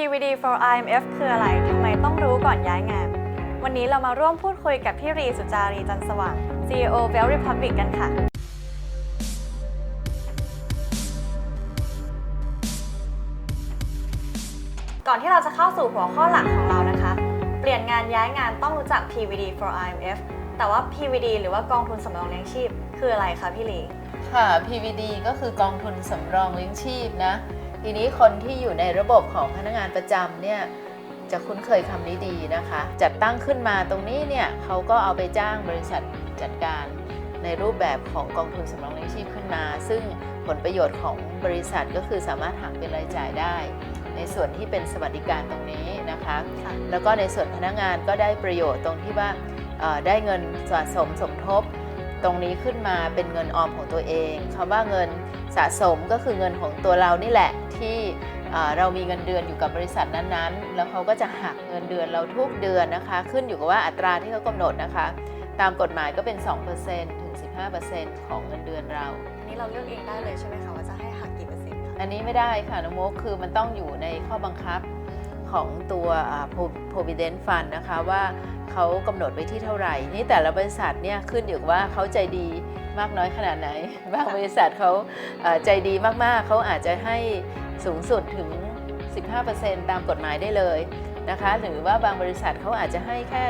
PVD for IMF คืออะไร ทำไมต้องรู้ก่อนย้ายงาน วันนี้เรามาร่วมพูดคุยกับพี่รีสุจารีจันสว่าง CEO Bell Republic กันค่ะ ก่อนที่เราจะเข้าสู่หัวข้อหลักของเรานะคะ เปลี่ยนงานย้ายงานต้องรู้จัก PVD for IMF แต่ว่า PVD หรือว่ากองทุนสำรองเลี้ยงชีพ คืออะไรคะพี่ลีค่ะ PVD ก็คือกองทุนสำรองเลี้ยงชีพนะ ทีนี้คนที่อยู่ในระบบของพนักงานประจำเนี่ยจะคุ้นเคยคำนี้ดีนะคะ จัดตั้งขึ้นมาตรงนี้เนี่ยเขาก็เอาไปจ้างบริษัทจัดการในรูปแบบของกองทุนสำรองเลี้ยงชีพขึ้นมา ซึ่งผลประโยชน์ของบริษัทก็คือสามารถหักเป็นรายจ่ายได้ ในส่วนที่เป็นสวัสดิการตรงนี้นะคะค่ะแล้วก็ในส่วนพนักงานก็ได้ประโยชน์ตรงที่ว่าเอ่อได้เงินสะสมสมทบ ตรงนี้ขึ้นมาเป็นเงินออมของตัวเองคำว่าเงิน สะสมก็คือเงินของตัวเรานี่แหละที่เอ่อเรามีเงินเดือนอยู่กับบริษัทนั้นๆ แล้วเขาก็จะหักเงินเดือนเราทุกเดือนนะคะ ขึ้นอยู่กับว่าอัตราที่เขากำหนดนะคะ ตามกฎหมายก็เป็น 2%ถึง 15%ของเงินเดือนเรา อันนี้เราเลือกเองได้เลยใช่ไหมคะว่าจะให้หักกี่เปอร์เซ็นต์คะอันนี้ไม่ได้ค่ะน้องโมกคือมันต้องอยู่ในข้อบังคับของตัวอ่า Pro- provident fund นะคะว่าเขากำหนดไว้ที่เท่าไหร่ นี่แต่ละบริษัทเนี่ยขึ้นอยู่กับว่าเขาใจดี มากน้อยขนาดไหน บางบริษัทเขาใจดีมาก ๆ เขาอาจจะให้สูงสุดถึง 15%ตามกฎหมายได้เลยนะคะ หรือว่าบางบริษัทเขาอาจจะให้แค่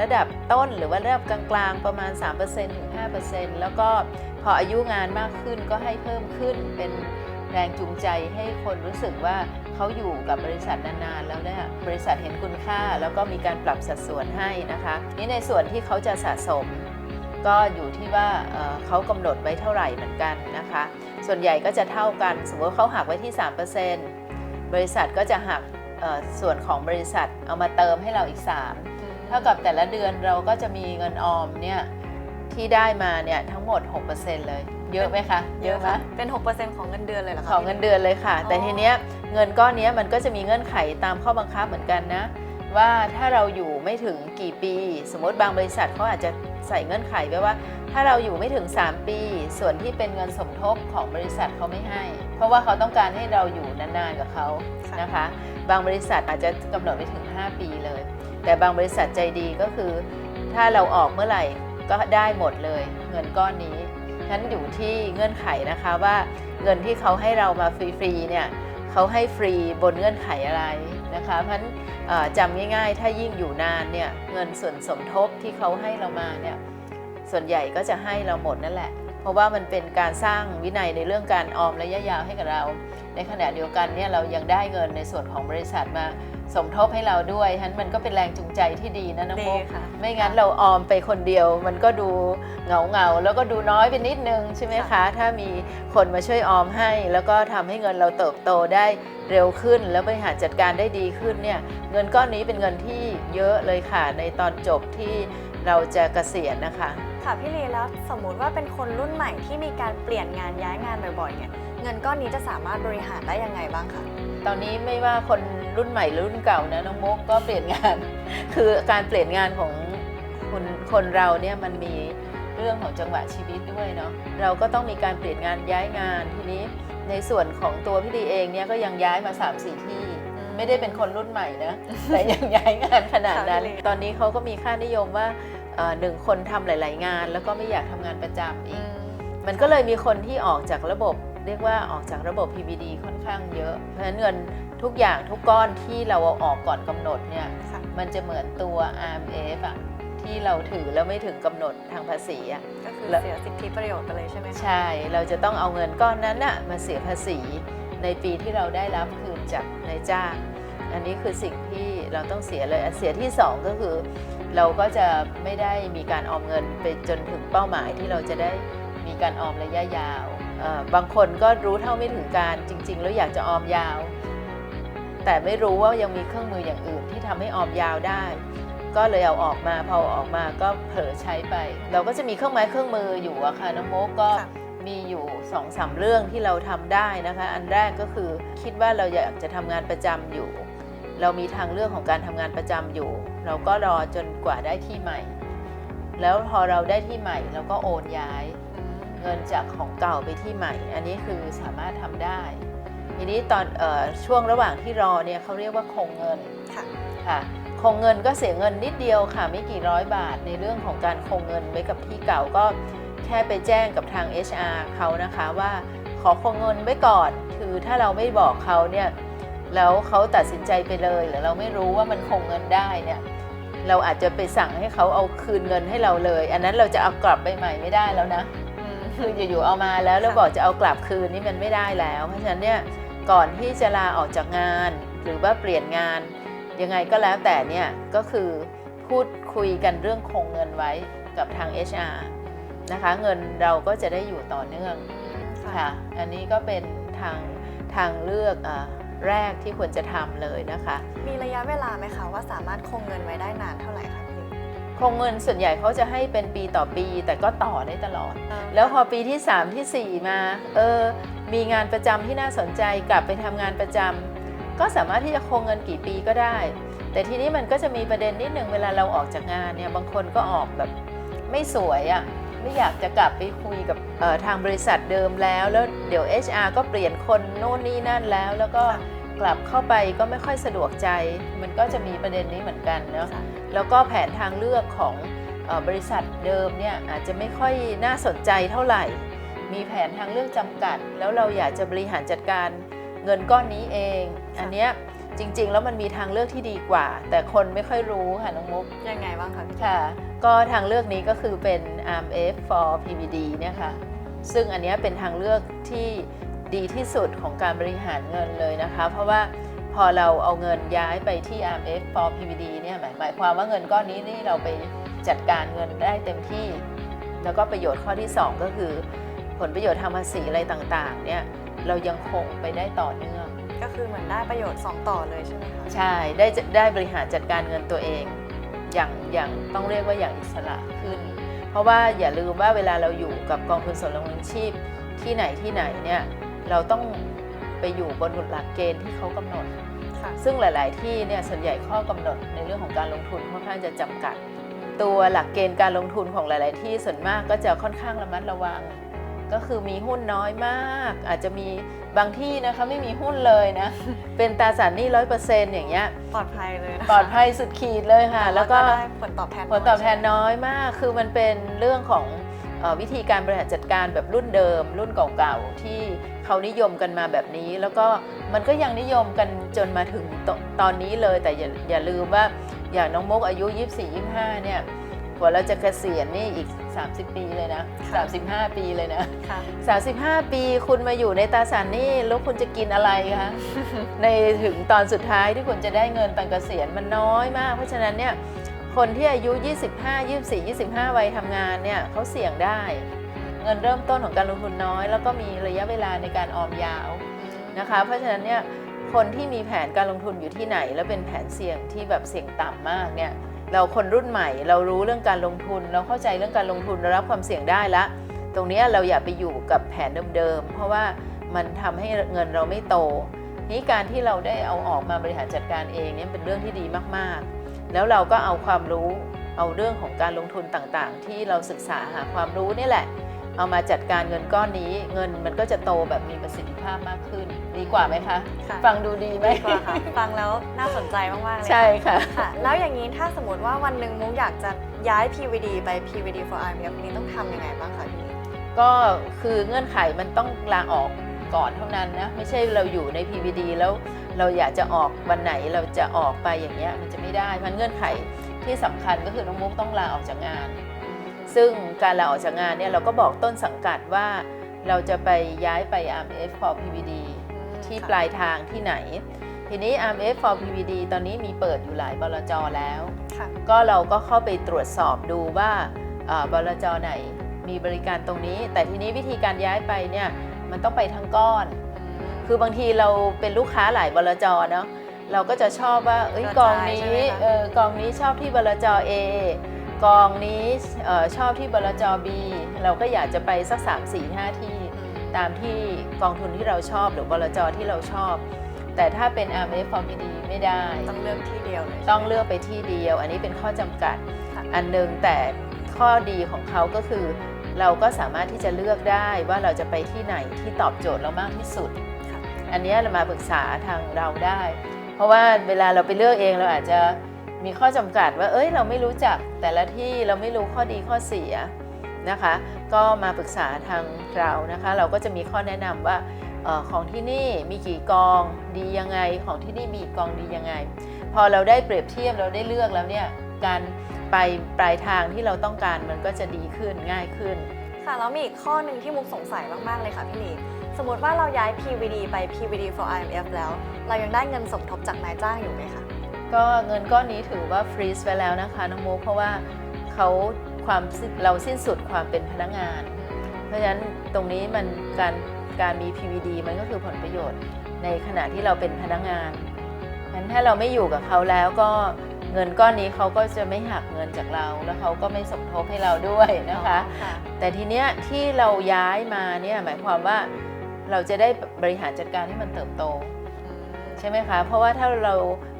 ระดับต้นหรือว่าระดับกลางๆประมาณ 3%ถึง 5%แล้วก็พออายุงานมากขึ้นก็ให้เพิ่มขึ้นเป็นแรงจูงใจให้คนรู้สึกว่าเขาอยู่กับบริษัทนานๆ แล้วเนี่ยบริษัทเห็นคุณค่า แล้วก็มีการปรับสัดส่วนให้นะคะ นี่ในส่วนที่เขาจะสะสม ก็อยู่ที่ว่าเอ่อเขากำหนดไว้เท่าไหร่เหมือนกันนะคะ ส่วนใหญ่ก็จะเท่ากัน สมมติว่าเขาหักไว้ที่ 3%บริษัทก็จะหักเอ่อส่วนของบริษัทเอามาเติมให้เราอีก 3 เท่ากับแต่ละเดือนเราก็จะมีเงินออมเนี่ยที่ได้มาเนี่ยทั้งหมด 6%เลย เยอะไหมคะ เยอะไหมค่ะเป็น 6%ของเงินเดือนเลยเหรอคะของเงินเดือนเลยค่ะอ๋อแต่ทีเนี้ยเงินก้อนเนี้ยมันก็จะมีเงื่อนไขตามข้อบังคับเหมือนกันนะ ว่าถ้าเราอยู่ไม่ถึงกี่ปี สมมติบางบริษัทเขาอาจจะใส่เงื่อนไขไว้ว่า ถ้าเราอยู่ไม่ถึง 3 ปี ส่วนที่เป็นเงินสมทบของบริษัทเขาไม่ให้ เพราะว่าเขาต้องการให้เราอยู่นานๆกับเขานะคะ บางบริษัทอาจจะกำหนดไปถึง 5 ปีเลย แต่บางบริษัทใจดีก็คือ ถ้าเราออกเมื่อไหร่ก็ได้หมดเลย เงินก้อนนี้ฉะนั้นอยู่ที่เงื่อนไขนะคะว่าเงินที่เขาให้เรามาฟรีๆเนี่ยเขาให้ฟรีบนเงื่อนไขอะไร นะคะเพราะฉะนั้นจำง่ายๆ ถ้ายิ่งอยู่นานเนี่ยเงินส่วนสมทบที่เขาให้เรามาเนี่ยส่วนใหญ่ก็จะให้เราหมดนั่นแหละ เพราะว่ามันเป็นการสร้างวินัยในเรื่องการออมระยะยาวให้กับเรา ในขณะเดียวกันเนี่ยเรายังได้เงินในส่วนของบริษัทมา สมทบให้เราด้วยฉะนั้นมันก็เป็นแรงจูงใจที่ดีนะน้องดีโมกค่ะ ไม่งั้นเราออมไปคนเดียว มันก็ดูเหงาเงาๆแล้วก็ดูน้อยไปนิดนึงใช่ไหมคะค่ะถ้ามีคนมาช่วยออมให้ แล้วก็ทำให้เงินเราเติบโตได้เร็วขึ้น แล้วบริหารจัดการได้ดีขึ้นเนี่ยเงินก้อนนี้เป็นเงินที่เยอะเลยค่ะ ในตอนจบที่เราจะเกษียณนะคะ ค่ะพี่ลีแล้วสมมุติว่าเป็นคนรุ่นใหม่ที่มีการเปลี่ยนงานย้ายงานบ่อยๆเนี่ยเงินก้อนนี้จะสามารถบริหารได้ยังไงบ้างคะ ตอนนี้ไม่ว่าคน รุ่นใหม่หรือรุ่นเก่านะน้องมกก็เปลี่ยนงาน คือการเปลี่ยนงานของคนคนเราเนี่ยมันมีเรื่องของจังหวะชีวิตด้วยเนาะเราก็ต้องมีการเปลี่ยนงานย้ายงานทีนี้ในส่วนของตัวพี่ดีเองเนี่ยก็ยังย้ายมา3 4ที่ไม่ได้เป็นคนรุ่นใหม่นะแต่ยังย้ายงานขนาดนั้นค่ะพี่ลีตอนนี้เขาก็มีค่านิยมว่าเอ่อหนึ่งคนทำหลาย ๆ งาน แล้วก็ไม่อยากทำงานประจำอีกมันก็เลยมีคนที่ออกจากระบบเรียกว่าออกจากระบบ PBD ค่อนข้างเยอะ เพราะฉะนั้นเงิน ทุกอย่างทุกก้อนที่เราเอาออกก่อนกำหนดเนี่ย ค่ะมันจะเหมือนตัว RMF อะที่เราถือแล้วไม่ถึงกำหนดทางภาษีอะ ก็คือแล้ว เสียสิทธิประโยชน์ไปเลยใช่ไหมคะใช่ เราจะต้องเอาเงินก้อนนั้นน่ะมาเสียภาษีในปีที่เราได้รับคืนจากนายจ้าง อันนี้คือสิ่งที่เราต้องเสียเลยอะเสียที่2ก็คือ เราก็จะไม่ได้มีการออมเงินไปจนถึงเป้าหมายที่เราจะได้มีการออมระยะยาวเอ่อบางคนก็รู้เท่าไม่ถึงการจริง ๆ แล้วอยากจะออมยาว แต่ไม่รู้ว่ายังมีเครื่องมืออย่างอื่นที่ทำให้ออมยาวได้ ก็เลยเอาออกมาพอเอาออกมาก็เผลอใช้ไป เราก็จะมีเครื่องไม้เครื่องมืออยู่อะค่ะน้องโมกก็ค่ะมีอยู่2อสาเรื่องที่เราทำได้นะคะ อันแรกก็คือคิดว่าเราอยากจะทำงานประจำอยู่ เรามีทางเลือกของการทำงานประจำอยู่ เราก็รอจนกว่าได้ที่ใหม่ แล้วพอเราได้ที่ใหม่เราก็โอนย้าย เงินจากของเก่าไปที่ใหม่ อันนี้คือสามารถทำได้ ทีนี้ตอนเออช่วงระหว่างที่รอเนี่ยเขาเรียกว่าคงเงินค่ะค่ะคงเงินก็เสียเงินนิดเดียวค่ะไม่กี่ร้อยบาทในเรื่องของการคงเงินไว้กับที่เก่าก็แค่ไปแจ้งกับทาง HR เขานะคะว่าขอคงเงินไว้ก่อน คือถ้าเราไม่บอกเขาเนี่ยแล้วเขาตัดสินใจไปเลยหรือเราไม่รู้ว่ามันคงเงินได้เนี่ยเราอาจจะไปสั่งให้เขาเอาคืนเงินให้เราเลย อันนั้นเราจะเอากลับไปใหม่ไม่ได้แล้วนะอืมคืออยู่ๆเอามาแล้วแล้วค่ะบอกจะเอากลับคืนนี่มันไม่ได้แล้ว เพราะฉะนั้นเนี่ย ก่อนที่จะลาออกจากงาน หรือว่าเปลี่ยนงาน ยังไงก็แล้วแต่เนี่ยก็คือพูดคุยกันเรื่องคงเงินไว้กับทาง HR นะคะเงินเราก็จะได้อยู่ต่อเนื่องค่ะค่ะอันนี้ก็เป็นทางทางเลือกอาแรกที่ควรจะทำเลยนะคะ มีระยะเวลาไหมคะว่าสามารถคงเงินไว้ได้นานเท่าไหร่คะพี่คงเงินส่วนใหญ่เขาจะให้เป็นปีต่อปี แต่ก็ต่อได้ตลอด แล้วพอปีที่ 3 ทีสี่4 มา เออ มีงานประจำที่น่าสนใจกลับไปทำงานประจำก็สามารถที่จะคงเงินกี่ปีก็ได้ แต่ทีนี้มันก็จะมีประเด็นนิดหนึ่งเวลาเราออกจากงานเนี่ยบางคนก็ออกแบบไม่สวยอะ่ะไม่อยากจะกลับไปคุยกับเอ่อทางบริษัทเดิมแล้ว แล้วเดี๋ยว HR ก็เปลี่ยนคนโน่นนี่นั่นแล้ว แล้วก็กลับเข้าไปก็ไม่ค่อยสะดวกใจ มันก็จะมีประเด็นนี้เหมือนกันเนาะค่ะแล้วก็แผนทางเลือกของเออบริษัทเดิมเนี่ยอาจจะไม่ค่อยน่าสนใจเท่าไหร่ มีแผนทางเลือกจำกัด แล้วเราอยากจะบริหารจัดการเงินก้อนนี้เอง อันเนี้ยจริง ๆ แล้วมันมีทางเลือกที่ดีกว่า แต่คนไม่ค่อยรู้ค่ะน้องมุกยังไงบ้างคะพี่ค่ะ ก็ทางเลือกนี้ก็คือเป็น RMF for PVD เนี่ยค่ะซึ่งอันเนี้ยเป็นทางเลือกที่ดีที่สุดของการบริหารเงินเลยนะคะ เพราะว่าพอเราเอาเงินย้ายไปที่ RMF for PVD เนี่ยหมายหมายความว่าเงินก้อนนี้นี่เราไปจัดการเงินได้เต็มที่ แล้วก็ประโยชน์ข้อที่ 2 ก็คือ ผลประโยชน์ทางภาษีอะไรต่างๆเนี่ยเรายังคงไปได้ต่อเนื่อง ก็คือเหมือนได้ประโยชน์ 2 ต่อเลยใช่ไหมคะใช่ได้จะได้บริหารจัดการเงินตัวเอง อย่างอย่างต้องเรียกว่าอย่างอิสระขึ้น เพราะว่าอย่าลืมว่าเวลาเราอยู่กับกองทุนสำรองเลี้ยงชีพที่ไหนที่ไหนเนี่ยเราต้องไปอยู่บนหลักเกณฑ์ที่เขากำหนดค่ะซึ่งหลาย ๆ ที่เนี่ยส่วนใหญ่ข้อกำหนดในเรื่องของการลงทุนค่อนข้างจะจำกัด ตัวหลักเกณฑ์การลงทุนของหลาย ๆ ที่ส่วนมากก็จะค่อนข้างระมัดระวัง ก็คือมีหุ้นน้อยมาก อาจจะมีบางที่นะคะไม่มีหุ้นเลยนะ เป็นตราสารหนี้ร้อยเปอร์เซ็นต์อย่างเงี้ยปลอดภัยเลยนะคะปลอดภัยสุดขีดเลยค่ะต่าแล้วก็ได้ผลตอบแทนผลตอบแทนน้อยมาก คือมันเป็นเรื่องของเออวิธีการบริหารจัดการแบบรุ่นเดิม รุ่นเก่าๆ ที่เขานิยมกันมาแบบนี้ แล้วก็มันก็ยังนิยมกันจนมาถึงตตอนนี้เลยแต่อย่าอย่าลืมว่าอย่างน้องมกอายุ 24-25เนี่ย กว่าเราจะเกษียณนี่อีก 30 ปีเลยนะ 35 ปีเลยนะค่ะ35 ปีคุณมาอยู่ในตราสารหนี้แล้วคุณจะกินอะไรคะ ในถึงตอนสุดท้ายที่คุณจะได้เงินตอนเกษียณมันน้อยมาก เพราะฉะนั้นเนี่ยคนที่อายุ 25 24 25 วัยทำงานเนี่ยเขาเสี่ยงได้ เงินเริ่มต้นของการลงทุนน้อย แล้วก็มีระยะเวลาในการออมยาวนะคะ เพราะฉะนั้นเนี่ยคนที่มีแผนการลงทุนอยู่ที่ไหน แล้วเป็นแผนเสี่ยงที่แบบเสี่ยงต่ำมากเนี่ย เราคนรุ่นใหม่ เรารู้เรื่องการลงทุน เราเข้าใจเรื่องการลงทุนเรารับความเสี่ยงได้ละ ตรงนี้เราอย่าไปอยู่กับแผนเดิมๆเพราะว่ามันทำให้เงินเราไม่โตนี้การที่เราได้เอาออกมาบริหารจัดการเองเนี่ยเป็นเรื่องที่ดีมากๆ แล้วเราก็เอาความรู้เอาเรื่องของการลงทุนต่างๆ ที่เราศึกษาหาความรู้นี่แหละ เอามาจัดการเงินก้อนนี้เงินมันก็จะโตแบบมีประสิทธิภาพมากขึ้น ดีกว่าไหมคะ ค่ะ ฟังดูดีไหม ดีกว่าค่ะ ฟังแล้วน่าสนใจมาก ๆ เลยใช่ค่ะ ค่ะ แล้วอย่างนี้ถ้าสมมติว่าวันหนึ่งมุกอยากจะย้าย PVD ไป PVD for IMF นี้ต้องทำยังไงบ้างคะพี่ ก็คือเงื่อนไขมันต้องลาออกก่อนเท่านั้นนะ ไม่ใช่เราอยู่ใน PVD แล้วเราอยากจะออกวันไหนเราจะออกไปอย่างเงี้ยมันจะไม่ได้ มันเงื่อนไขที่สำคัญก็คือน้องมุกต้องลาออกจากงาน ซึ่งการลาออกจากงานเนี่ยเราก็บอกต้นสังกัดว่าเราจะไปย้ายไป RMF for PVD ที่ปลายทางที่ไหน ทีนี้ RMF for PVD ตอนนี้มีเปิดอยู่หลายบลจแล้วค่ะก็เราก็เข้าไปตรวจสอบดูว่าเอ่อบลจไหนมีบริการตรงนี้ แต่ทีนี้วิธีการย้ายไปเนี่ยมันต้องไปทั้งก้อน คือบางทีเราเป็นลูกค้าหลายบลจเนาะเราก็จะชอบว่าเอ้ยกกระองจายนี้ใช่ไหมคะเออกองนี้ชอบที่บลจ A กองนี้เออชอบที่บลจ B เราก็อยากจะไปสัก 3 4 5 ที่ ตามที่กองทุนที่เราชอบหรือบลจที่เราชอบ แต่ถ้าเป็น RMF f o r m d ไม่ได้ ต้องเลือกที่เดียวเลยต้องเลือกไปที่เดียว อันนี้เป็นข้อจำกัดค่ะอันหนึงแต่ข้อดีของเขาก็คือ เราก็สามารถที่จะเลือกได้ว่าเราจะไปที่ไหนที่ตอบโจทย์เรามากที่สุดค่ะอันเนี้ยเรามาปรึกษาทางเราได้ เพราะว่าเวลาเราไปเลือกเองเราอาจจะ มีข้อจำกัดว่า เอ้ย เราไม่รู้จักแต่ละที่เราไม่รู้ข้อดีข้อเสียนะคะ ก็มาปรึกษาทางเรานะคะ เราก็จะมีข้อแนะนำว่าออของที่นี่มีกี่กองดียังไง ของที่นี่มีกี่กองดียังไง พอเราได้เปรียบเทียบเราได้เลือกแล้วเนี่ย การไปปลายทางที่เราต้องการมันก็จะดีขึ้นง่ายขึ้น ค่ะแล้วมีอีกข้อหนึ่งที่มุกสงสัยมาก ๆ เลยค่ะพี่ลีสมมติว่าเราย้าย PVD ไป PVD for IMF แล้ว เรายังได้เงินสมทบจากนายจ้างอยู่ไหมคะ ก็เงินก้อนนี้ถือว่าฟรีซไปแล้วนะคะน้องโมเพราะว่าเขาความสิ้นเราสิ้นสุดความเป็นพนักงาน เพราะฉะนั้นตรงนี้มันการการมี PVD มันก็คือผลประโยชน์ในขณะที่เราเป็นพนักงานงั้นถ้าเราไม่อยู่กับเขาแล้วก็เงินก้อนนี้เขาก็จะไม่หักเงินจากเรา แล้วเขาก็ไม่สมทบให้เราด้วยนะคะค่ะแต่ทีเนี้ยที่เราย้ายมาเนี่ยหมายความว่าเราจะได้บริหารจัดการให้มันเติบโต ใช่ไหมคะ เพราะว่าถ้าเรา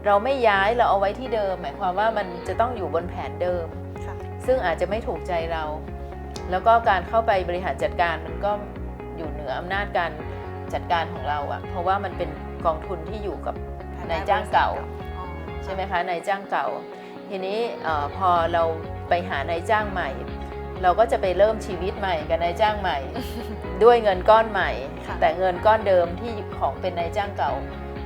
เราไม่ย้ายเราเอาไว้ที่เดิม หมายความว่ามันจะต้องอยู่บนแผนเดิมค่ะซึ่งอาจจะไม่ถูกใจเรา แล้วก็การเข้าไปบริหารจัดการมันก็อยู่เหนืออำนาจการจัดการของเราอะเพราะว่ามันเป็นกองทุนที่อยู่กับนายจ้างเก่าอ๋อใช่ไหมคะนายจ้างเก่า ทีนี้เออพอเราไปหานายจ้างใหม่ เราก็จะไปเริ่มชีวิตใหม่กับนายจ้างใหม่ ด้วยเงินก้อนใหม่ค่ะแต่เงินก้อนเดิมที่ของเป็นนายจ้างเก่า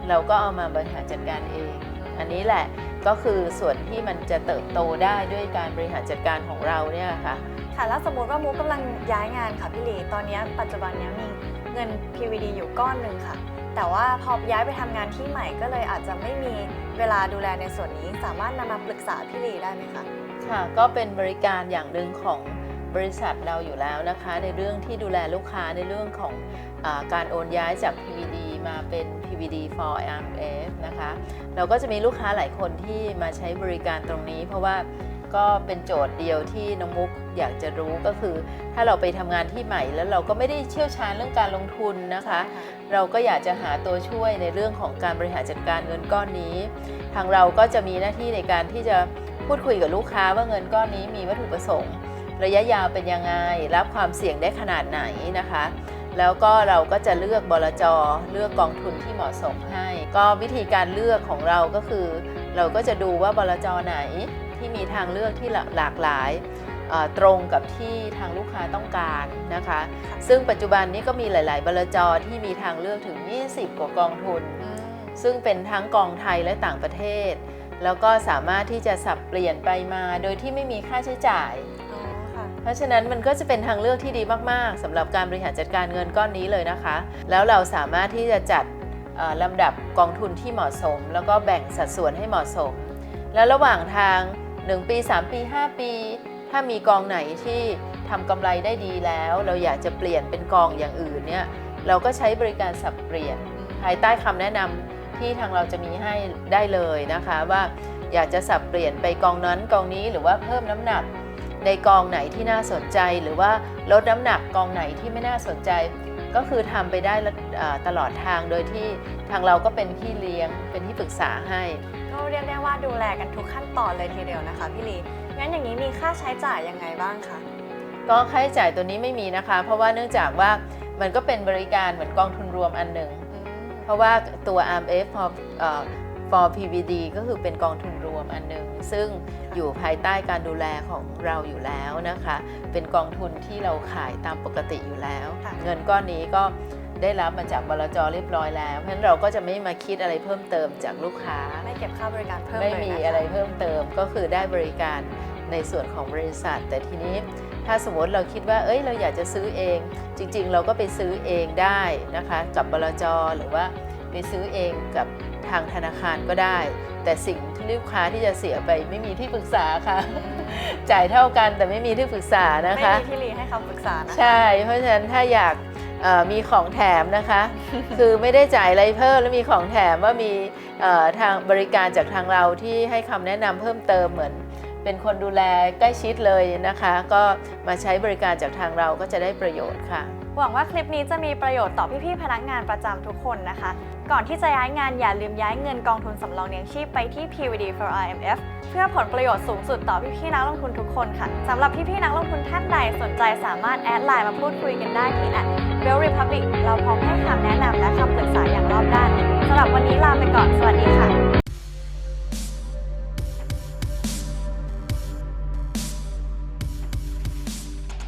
เราก็เอามาบริหารจัดการเอง อันนี้แหละก็คือส่วนที่มันจะเติบโตได้ด้วยการบริหารจัดการของเราเนี่ยค่ะค่ะแล้วสมมติว่ามุกกำลังย้ายงานค่ะพี่ลีตอนเนี้ยปัจจุบันเนี้ยมีเงิน PVD อยู่ก้อนหนึ่งค่ะ แต่ว่าพอย้ายไปทำงานที่ใหม่ก็เลยอาจจะไม่มีเวลาดูแลในส่วนนี้ สามารถนำมาปรึกษาพี่ลีได้ไหมคะค่ะ ก็เป็นบริการอย่างหนึ่งของ บริษัทเราอยู่แล้วนะคะ ในเรื่องที่ดูแลลูกค้าในเรื่องของอาการโอนย้ายจาก PVD มาเป็น PVD for IMF นะคะ เราก็จะมีลูกค้าหลายคนที่มาใช้บริการตรงนี้ เพราะว่าก็เป็นโจทย์เดียวที่น้องมุกอยากจะรู้ก็คือ ถ้าเราไปทำงานที่ใหม่แล้วเราก็ไม่ได้เชี่ยวชาญเรื่องการลงทุนนะคะ เราก็อยากจะหาตัวช่วยในเรื่องของการบริหารจัดการเงินก้อนนี้ ทางเราก็จะมีหน้าที่ในการที่จะพูดคุยกับลูกค้าว่าเงินก้อนนี้มีวัตถุประสงค์ ระยะยาวเป็นยังไง รับความเสี่ยงได้ขนาดไหนนะคะ แล้วก็เราก็จะเลือกบลจเลือกกองทุนที่เหมาะสมให้ ก็วิธีการเลือกของเราก็คือ เราก็จะดูว่าบลจไหนที่มีทางเลือกที่หลากหลายเอ่อตรงกับที่ทางลูกค้าต้องการนะคะ ซึ่งปัจจุบันนี้ก็มีหลาย ๆ บลจที่มีทางเลือกถึง 20 กว่ากองทุนอืมซึ่งเป็นทั้งกองไทยและต่างประเทศ แล้วก็สามารถที่จะสับเปลี่ยนไปมาโดยที่ไม่มีค่าใช้จ่ายอ๋อค่ะ เพราะฉะนั้นมันก็จะเป็นทางเลือกที่ดีมาก ๆสำหรับการบริหารจัดการเงินก้อนนี้เลยนะคะ แล้วเราสามารถที่จะจัดลำดับกองทุนที่เหมาะสม แล้วก็แบ่งสัดส่วนให้เหมาะสม แล้วระหว่างทาง 1 ปี 3 ปี 5 ปี ถ้ามีกองไหนที่ทำกำไรได้ดีแล้ว เราอยากจะเปลี่ยนเป็นกองอย่างอื่นเนี่ยเราก็ใช้บริการสับเปลี่ยนภายใต้คำแนะนำที่ทางเราจะมีให้ได้เลยนะคะว่าอยากจะสับเปลี่ยนไปกองนั้นกองนี้หรือว่าเพิ่มน้ำหนัก ในกองไหนที่น่าสนใจ หรือว่าลดน้ำหนักกองไหนที่ไม่น่าสนใจ ก็คือทำไปได้ละอ่าตลอดทางโดยที่ทางเราก็เป็นพี่เลี้ยงเป็นที่ปรึกษาให้ ก็เรียกได้ว่าดูแลกันทุกขั้นตอนเลยทีเดียวนะคะพี่ลีงั้นอย่างนี้มีค่าใช้จ่ายยังไงบ้างคะก็ค่าใช้จ่ายตัวนี้ไม่มีนะคะ เพราะว่าเนื่องจากว่ามันก็เป็นบริการเหมือนกองทุนรวมอันหนึ่งอืมเพราะว่าตัว RMF for เอ่อ for PVD ก็คือเป็นกองทุนรวมอันหนึ่งซึ่ง อยู่ภายใต้การดูแลของเราอยู่แล้วนะคะ เป็นกองทุนที่เราขายตามปกติอยู่แล้วค่ะเงินก้อนนี้ก็ได้รับมาจากบลจเรียบร้อยแล้ว เพราะฉะนั้นเราก็จะไม่มาคิดอะไรเพิ่มเติมจากลูกค้า ไม่เก็บค่าบริการเพิ่มไม่เลยมีนะคะอะไรเพิ่มเติมก็คือได้บริการในส่วนของบริษัท แต่ทีนี้ถ้าสมมติเราคิดว่า เอ้ย เราอยากจะซื้อเอง จริง ๆ เราก็ไปซื้อเองได้นะคะ กับบลจหรือว่า ไปซื้อเองกับทางธนาคารก็ได้ แต่สิ่งที่ลูกค้าที่จะเสียไปไม่มีที่ปรึกษาค่ะ จ่ายเท่ากันแต่ไม่มีที่ปรึกษานะไม่คะมีพี่ลีให้คำปรึกษานะคะใช่ เพราะฉะนั้นถ้าอยากเอ่อมีของแถมนะคะ คือไม่ได้จ่ายอะไรเพิ่มแล้วมีของแถมว่ามีเอ่อทางบริการจากทางเราที่ให้คำแนะนำเพิ่มเติมเหมือน เป็นคนดูแลใกล้ชิดเลยนะคะ ก็มาใช้บริการจากทางเราก็จะได้ประโยชน์ค่ะ หวังว่าคลิปนี้จะมีประโยชน์ต่อพี่ๆพนักงานประจำทุกคนนะคะ ก่อนที่จะย้ายงานอย่าลืมย้ายเงินกองทุนสำรองเลี้ยงชีพไปที่ PVD for IMF เพื่อผลประโยชน์สูงสุดต่อพี่ๆนักลงทุนทุกคนค่ะสำหรับพี่ๆนักลงทุนท่านใดสนใจสามารถแอดไลน์มาพูดคุยกันได้ที่ Bell Republic เราพร้อมให้คำแนะนำและคำปรึกษาอย่างรอบด้านสำหรับวันนี้ลาไปก่อนสวัสดีค่ะ